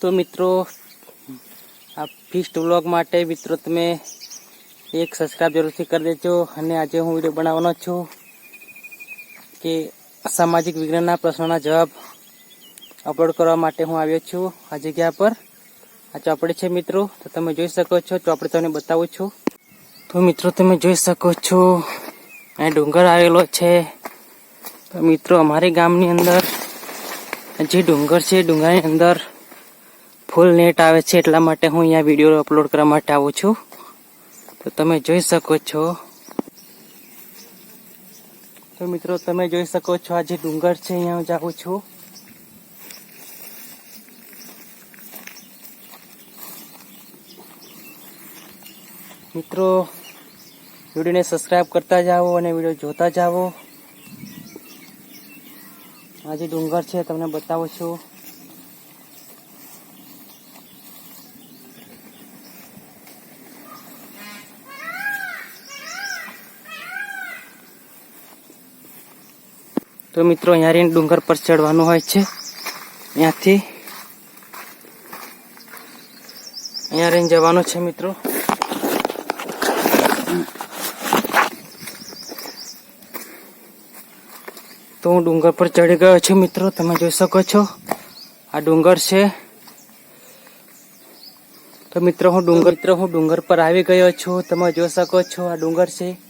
તો મિત્રો, આ ફિસ્ટ વ્લોગ માટે મિત્રો તમે એક સબસ્ક્રાઈબ જરૂરથી કરી દેજો અને આજે હું વીડિયો બનાવવાનો છું કે સામાજિક વિજ્ઞાનના પ્રશ્નોના જવાબ અપલોડ કરવા માટે હું આવ્યો છું આ જગ્યા પર. આ ચોપડી છે મિત્રો, તો તમે જોઈ શકો છો, ચોપડી તમને બતાવું છું. તો મિત્રો, તમે જોઈ શકો છો, અહીં ડુંગર આવેલો છે. તો મિત્રો, અમારી ગામની અંદર, જે ડુંગર છે, ડુંગરની અંદર ફૂલ નેટ આવે છે એટલા માટે હું અહીંયા વીડિયો અપલોડ કરવા માટે આવું છું. તો તમે જોઈ શકો છો. તો મિત્રો, તમે જોઈ શકો છો આ જે ડુંગર છે, અહીંયા હું જાઉં છું. મિત્રો, વિડીયોને સબસ્ક્રાઈબ કરતા જાઓ અને વીડિયો જોતા જાઓ. આ જે ડુંગર છે, તમને બતાવું છું. તો મિત્રો, અહીંયા રહીને ડુંગર પર ચડવાનું હોય છે. ત્યાંથી અહીંયા રહીને જવાનું છે મિત્રો. તો હું ડુંગર પર ચડી ગયો છું મિત્રો, તમે જોઈ શકો છો. આ ડુંગર છે. તો મિત્રો, હું ડુંગર મિત્રો, હું ડુંગર પર આવી ગયો છું. તમે જોઈ શકો છો આ ડુંગર છે.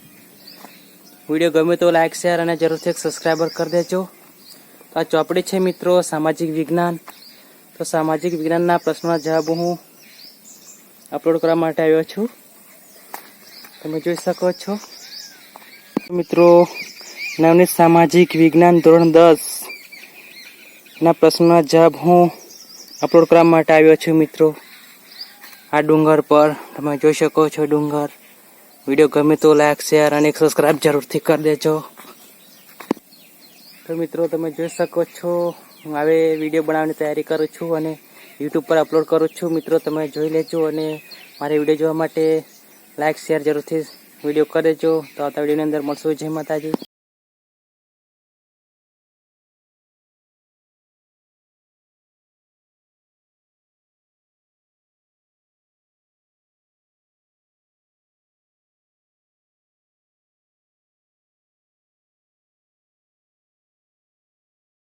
વીડિયો ગમે તો લાઇક શેર અને જરૂરથી એક સબસ્ક્રાઈબર કરી દેજો. તો આ ચોપડી છે મિત્રો, સામાજિક વિજ્ઞાન. તો સામાજિક વિજ્ઞાનના પ્રશ્નોના જવાબ હું અપલોડ કરવા માટે આવ્યો છું. તમે જોઈ શકો છો. મિત્રો, નવનીત સામાજિક વિજ્ઞાન ધોરણ દસ ના પ્રશ્નોના જવાબ હું અપલોડ કરવા માટે આવ્યો છું, મિત્રો. આ ડુંગર પર, તમે જોઈ શકો છો ડુંગર. વીડિયો ગમે તો લાઈક, શેર અને સબસ્ક્રાઈબ જરૂરથી કરી દેજો. તો મિત્રો, તમે જોઈ શકો છો, હું હવે વીડિયો બનાવવાની તૈયારી કરું છું અને યુટ્યુબ પર અપલોડ કરું છું. મિત્રો, તમે જોઈ લેજો અને મારે વીડિયો જોવા માટે લાઈક, શેર જરૂરથી વીડિયો કરી દેજો. તો આવતા વિડીયોની અંદર મળશું. જય માતાજી.